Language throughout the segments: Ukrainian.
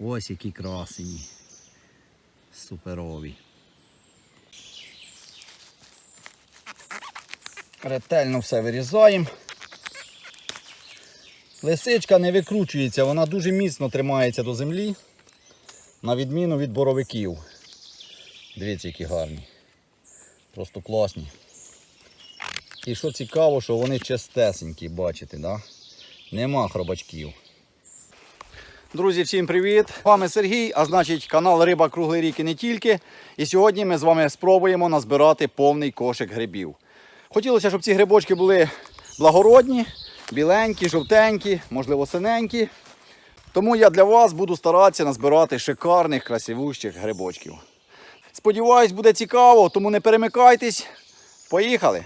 Ось які красені. Суперові. Ретельно все вирізаємо. Лисичка не викручується, вона дуже міцно тримається до землі, на відміну від боровиків. Дивіться, які гарні. Просто класні. І що цікаво, що вони чистесенькі, бачите, да? Нема хробачків. Друзі, всім привіт! З вами Сергій, а значить канал Риба Круглий рік і не тільки. І сьогодні ми з вами спробуємо назбирати повний кошик грибів. Хотілося, щоб ці грибочки були благородні, біленькі, жовтенькі, можливо, синенькі. Тому я для вас буду старатися назбирати шикарних, красивущих грибочків. Сподіваюсь, буде цікаво, тому не перемикайтесь. Поїхали!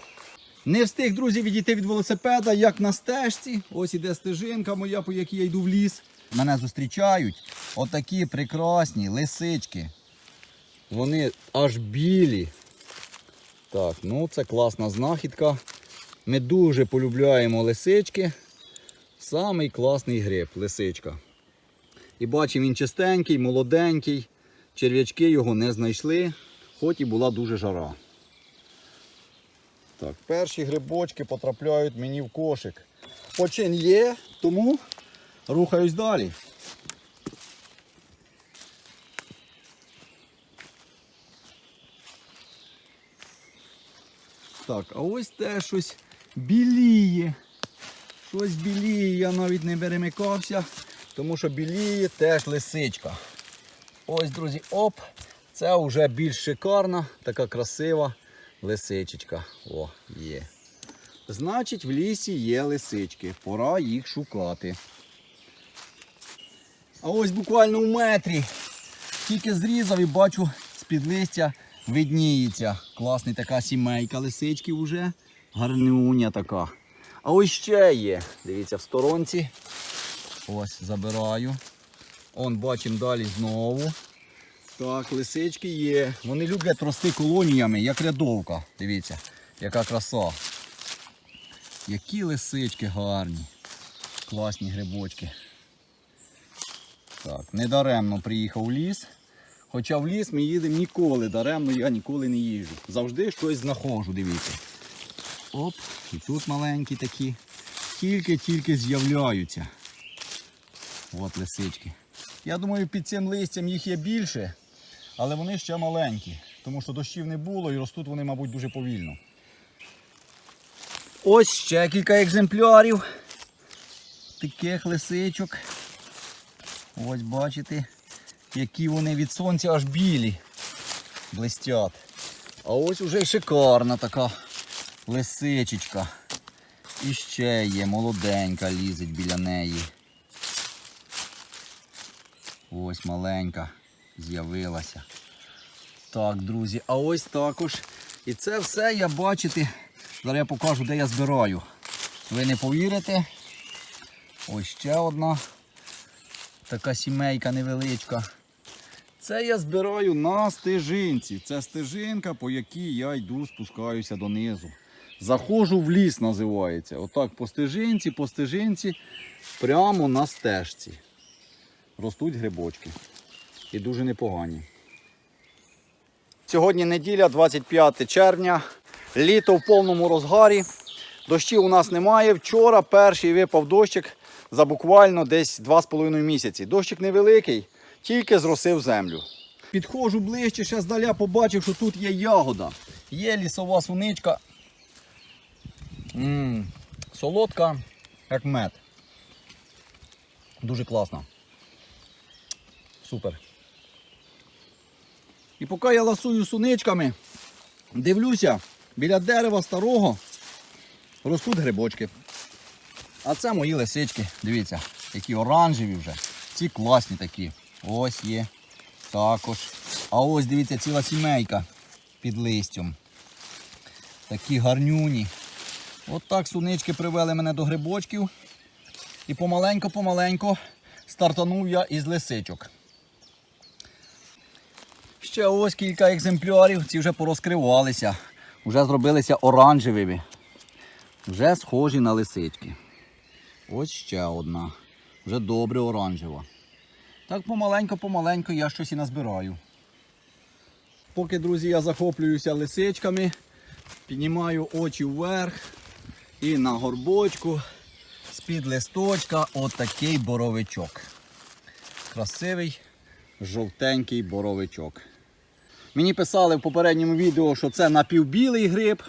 Не встиг, друзі, відійти від велосипеда, як на стежці. Ось іде стежинка моя, по якій я йду в ліс. Мене зустрічають отакі прекрасні лисички. Вони аж білі. Так, ну це класна знахідка. Ми дуже полюбляємо лисички. Самий класний гриб лисичка. І бачимо, він чистенький, молоденький. Черв'ячки його не знайшли, хоч і була дуже жара. Так, перші грибочки потрапляють мені в кошик. Почин є, тому рухаюсь далі. Так, а ось те щось біліє. Щось біліє, я навіть не перемикався, тому що біліє теж лисичка. Ось, друзі, оп, це вже більш шикарна, така красива лисичечка. О, є. Значить, в лісі є лисички. Пора їх шукати. А ось буквально в метрі. Тільки зрізав і бачу з-під листя видніється. Класна така сімейка лисичків уже. Гарнюня така. А ось ще є. Дивіться, в сторонці. Ось забираю. Он бачимо далі знову. Так, лисички є. Вони люблять рости колоніями, як рядовка. Дивіться, яка краса. Які лисички гарні. Класні грибочки. Так, недаремно приїхав в ліс. Хоча в ліс ми їдемо ніколи, даремно я ніколи не їжджу. Завжди щось знаходжу, дивіться. Оп, і тут маленькі такі. Тільки-тільки з'являються. От лисички. Я думаю, під цим листям їх є більше, але вони ще маленькі, тому що дощів не було і ростуть вони, мабуть, дуже повільно. Ось ще кілька екземплярів таких лисичок. Ось бачите, які вони від сонця аж білі блистять. А ось уже й шикарна така лисичечка. І ще є молоденька лізить біля неї. Ось маленька з'явилася. Так, друзі, а ось також. І це все я бачите. Зараз я покажу, де я збираю. Ви не повірите. Ось ще одна така сімейка невеличка. Це я збираю на стежинці. Це стежинка, по якій я йду, спускаюся донизу. Заходжу в ліс, називається. Отак по стежинці, по стежинці, прямо на стежці ростуть грибочки. І дуже непогані. Сьогодні неділя, 25 червня. Літо в повному розгарі. Дощів у нас немає. Вчора перший випав дощик за буквально десь 2,5 місяці. Дощик невеликий, тільки зросив землю. Підходжу ближче, ще здаля побачив, що тут є ягода. Є лісова суничка. м солодка, як мед. Дуже класно. Супер. І поки я ласую суничками, дивлюся, біля дерева старого ростуть грибочки. А це мої лисички. Дивіться, які оранжеві вже. Ці класні такі. Ось є. Також. А ось дивіться ціла сімейка під листям. Такі гарнюні. От так сунички привели мене до грибочків. І помаленько-помаленько стартанув я із лисичок. Ще ось кілька екземплярів, ці вже порозкривалися, вже зробилися оранжевими, вже схожі на лисички. Ось ще одна, вже добре оранжева. Так помаленько-помаленько я щось і назбираю. Поки, друзі, я захоплююся лисичками, піднімаю очі вверх і на горбочку з-під листочка отакий боровичок. Красивий жовтенький боровичок. Мені писали в попередньому відео, що це напівбілий гриб.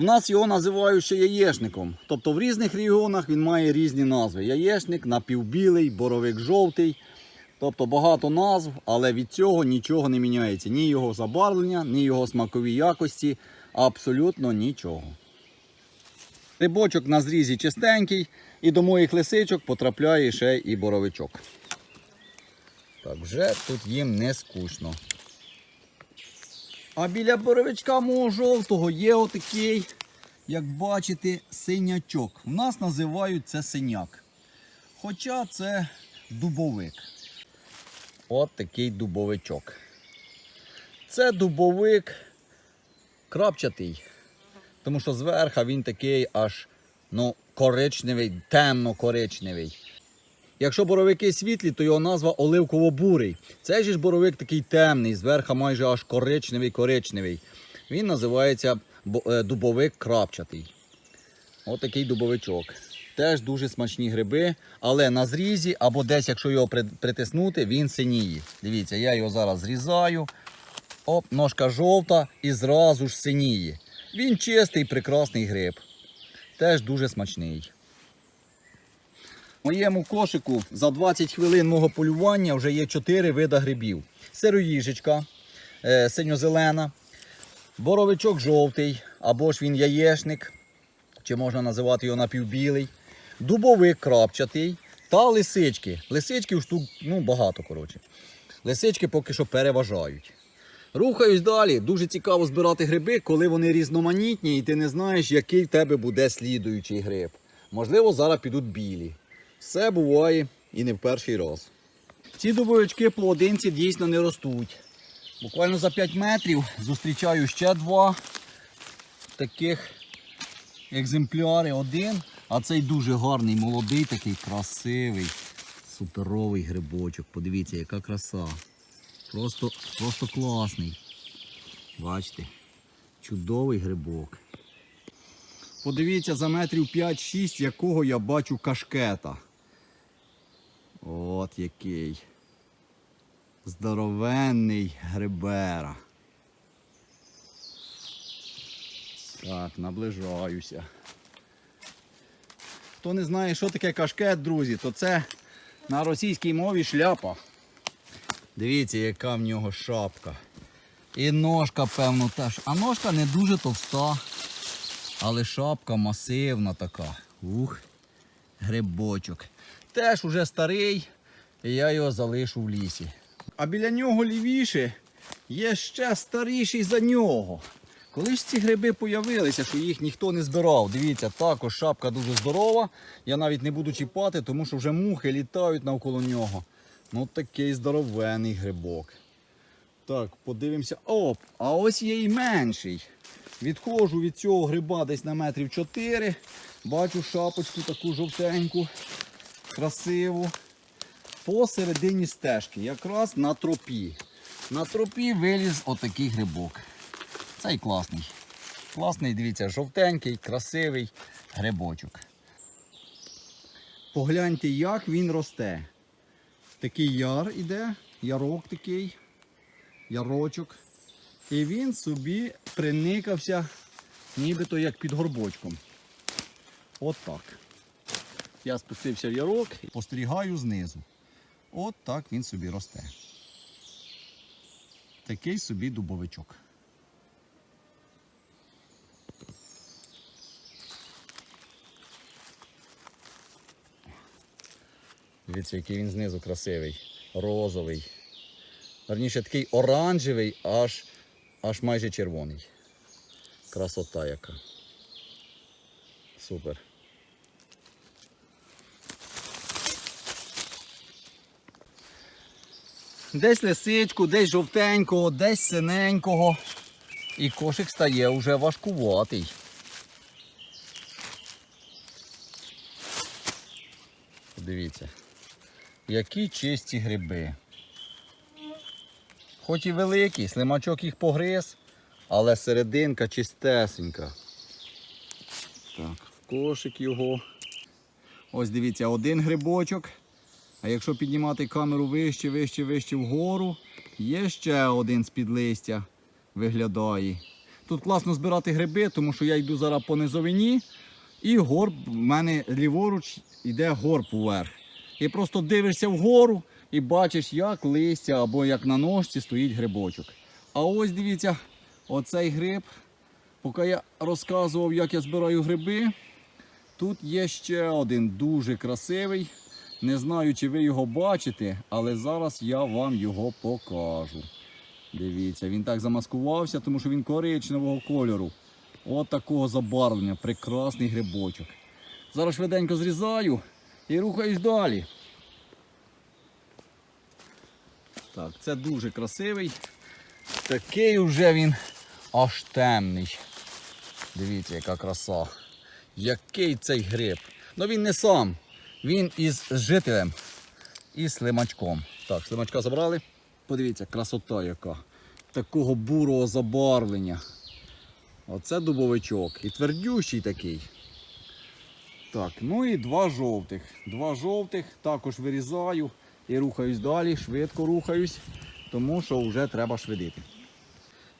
У нас його називають ще яєшником. Тобто в різних регіонах він має різні назви. Яєшник, напівбілий, боровик жовтий. Тобто багато назв, але від цього нічого не міняється. Ні його забарвлення, ні його смакові якості. Абсолютно нічого. Рибочок на зрізі чистенький, і до моїх лисичок потрапляє ще і боровичок. Так, вже тут їм не скучно. А біля боровичка мого жовтого є отакий, як бачите, синячок. У нас називають це синяк. Хоча це дубовик. От такий дубовичок. Це дубовик крапчатий. Тому що зверху він такий аж ну, коричневий, темно-коричневий. Якщо боровики світлі, то його назва оливково-бурий. Цей же ж боровик такий темний, зверху майже аж коричневий-коричневий. Він називається е, дубовик крапчатий. Ось такий дубовичок. Теж дуже смачні гриби, але на зрізі або десь, якщо його притиснути, він синіє. Дивіться, я його зараз зрізаю. Оп, ножка жовта і зразу ж синіє. Він чистий, прекрасний гриб. Теж дуже смачний. В моєму кошику за 20 хвилин мого полювання вже є 4 вида грибів. Сироїжечка е, синьо-зелена, боровичок жовтий, або ж він яєшник, чи можна називати його напівбілий, дубовик крапчатий та лисички. Лисичків штук ну, багато, коротше. Лисички поки що переважають. Рухаюсь далі. Дуже цікаво збирати гриби, коли вони різноманітні, і ти не знаєш, який в тебе буде слідуючий гриб. Можливо, зараз підуть білі. Все буває і не в перший раз. Ці дубовички поодинці дійсно не ростуть. Буквально за 5 метрів зустрічаю ще два таких екземпляри. Один, а цей дуже гарний, молодий, такий красивий, суперовий грибочок. Подивіться, яка краса. Просто, просто класний. Бачите, чудовий грибок. Подивіться за метрів 5-6, якого я бачу кашкета. От який. Здоровенний грибера. Так, наближаюся. Хто не знає, що таке кашкет, друзі, то це на російській мові шляпа. Дивіться, яка в нього шапка. І ножка, певно, теж. А ножка не дуже товста, але шапка масивна така. Ух, грибочок. Теж уже старий, і я його залишу в лісі. А біля нього лівіше є ще старіший за нього. Коли ж ці гриби появилися, що їх ніхто не збирав. Дивіться, також шапка дуже здорова. Я навіть не буду чіпати, тому що вже мухи літають навколо нього. Ну такий здоровений грибок. Так, подивимося. Оп, а ось є і менший. Відходжу від цього гриба десь на метрів 4. Бачу шапочку таку жовтеньку, красиву. Посередині стежки, якраз на тропі. На тропі виліз отакий грибок. Цей класний. Класний, дивіться, жовтенький, красивий грибочок. Погляньте, як він росте. Такий яр іде, ярок такий, ярочок. І він собі приникався, нібито як під горбочком. От так. Я спустився в ярок і спостерігаю знизу. От так він собі росте. Такий собі дубовичок. Дивіться, який він знизу красивий, розовий. Верніше такий оранжевий, аж, аж майже червоний. Красота яка. Супер. Десь лисичку, десь жовтенького, десь синенького. І кошик стає вже важкуватий. Подивіться. Які чисті гриби. Хоч і великі, слимачок їх погриз, але серединка чистесенька. Так, в кошик його. Ось дивіться, один грибочок. А якщо піднімати камеру вище, вище, вище вгору, є ще один з-під листя. Виглядає. Тут класно збирати гриби, тому що я йду зараз по низовині, і горб в мене ліворуч йде горб вверх. І просто дивишся вгору і бачиш, як листя або як на ножці стоїть грибочок. А ось дивіться, оцей гриб. Поки я розказував, як я збираю гриби, тут є ще один дуже красивий. Не знаю, чи ви його бачите, але зараз я вам його покажу. Дивіться, він так замаскувався, тому що він коричневого кольору. От такого забарвлення. Прекрасний грибочок. Зараз швиденько зрізаю і рухаюсь далі. Так, це дуже красивий. Такий вже він аж темний. Дивіться, яка краса. Який цей гриб. Ну він не сам. Він із жителем і слимачком. Так, слимачка забрали. Подивіться, красота яка. Такого бурого забарвлення. Оце дубовичок. І твердющий такий. Так, ну і два жовтих. Два жовтих також вирізаю і рухаюсь далі, швидко рухаюсь, тому що вже треба швидити.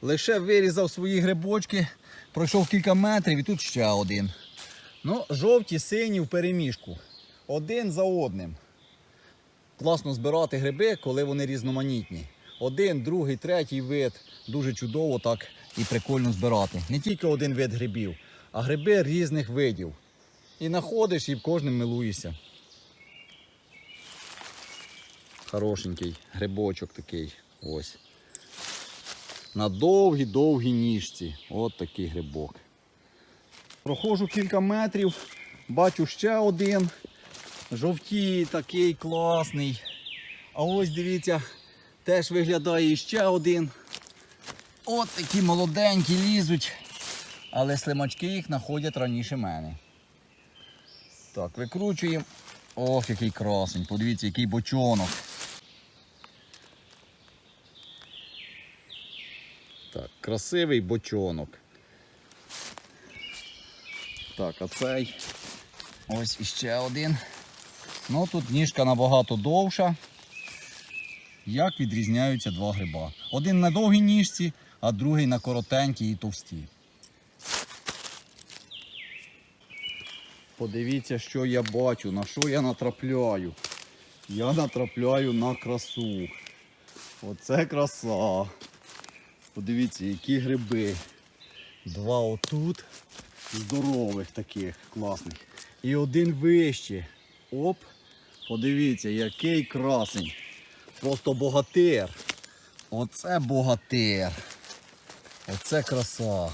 Лише вирізав свої грибочки, пройшов кілька метрів і тут ще один. Ну, жовті, сині в переміжку. Один за одним. Класно збирати гриби, коли вони різноманітні. Один, другий, третій вид. Дуже чудово так і прикольно збирати. Не тільки один вид грибів, а гриби різних видів. І знаходиш і кожним милуєшся. Хорошенький грибочок такий. Ось. На довгій-довгій ніжці. От такий грибок. Проходжу кілька метрів, бачу ще один. Жовтій такий класний. А ось дивіться, теж виглядає ще один. От такі молоденькі лізуть. Але слимачки їх знаходять раніше мене. Так, викручуємо. Ох, який красень. Подивіться, який бочонок. Так, красивий бочонок. Так, а цей ось іще один. Ну тут ніжка набагато довша. Як відрізняються два гриба? Один на довгій ніжці, а другий на коротенькій і товстій. Подивіться, що я бачу, на що я натрапляю. Я натрапляю на красу. Оце краса. Подивіться, які гриби. Два отут, здорових таких, класних. І один вище. Оп. Подивіться, який красень. Просто богатир. Оце богатир. Оце краса.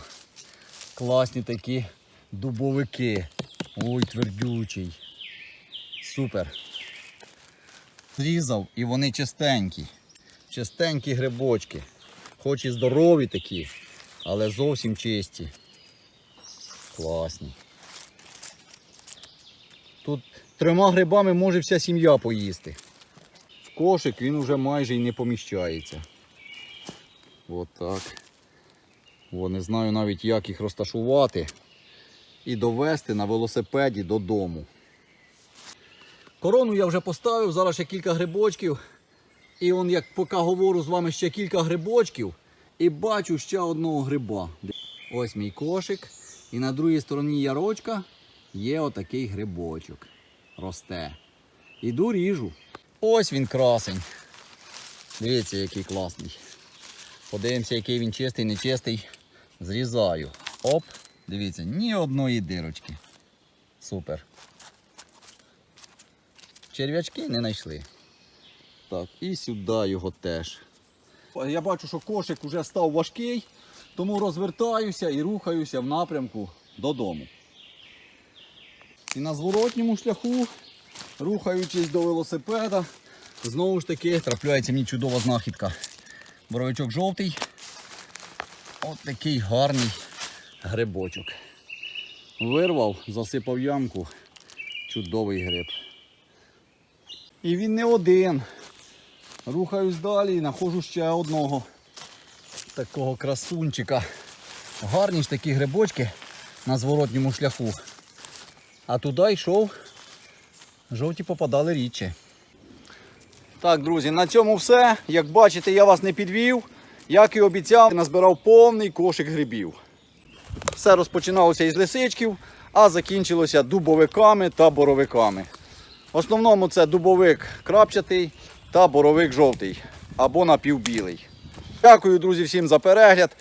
Класні такі дубовики. Ой, твердючий. Супер. Зрізав і вони чистенькі. Чистенькі грибочки. Хоч і здорові такі, але зовсім чисті. Класні. Тут трьома грибами може вся сім'я поїсти. В кошик він вже майже й не поміщається. От так. О, не знаю навіть як їх розташувати і довести на велосипеді додому. Корону я вже поставив, зараз ще кілька грибочків. І он, як поки говорю з вами ще кілька грибочків, і бачу ще одного гриба. Ось мій кошик. І на другій стороні ярочка є отакий грибочок. Росте. Іду ріжу. Ось він красень. Дивіться, який класний. Подивимося, який він чистий, нечистий. Зрізаю. Оп, дивіться, ні одної дирочки. Супер. Черв'ячки не знайшли. Так, і сюди його теж. Я бачу, що кошик вже став важкий, тому розвертаюся і рухаюся в напрямку додому. І на зворотньому шляху, рухаючись до велосипеда, знову ж таки трапляється мені чудова знахідка. Боровичок жовтий. От такий гарний грибочок. Вирвав, засипав ямку. Чудовий гриб. І він не один. Рухаюсь далі і знаходжу ще одного такого красунчика. Гарні ж такі грибочки на зворотньому шляху. А туди йшов, жовті попадали рідче. Так, друзі, на цьому все. Як бачите, я вас не підвів. Як і обіцяв, назбирав повний кошик грибів. Все розпочиналося із лисичків, а закінчилося дубовиками та боровиками. В основному це дубовик крапчатий та боровик жовтий або напівбілий. Дякую, друзі, всім за перегляд.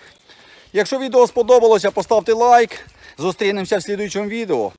Якщо відео сподобалося, поставте лайк. Зустрінемося в слідуючому відео.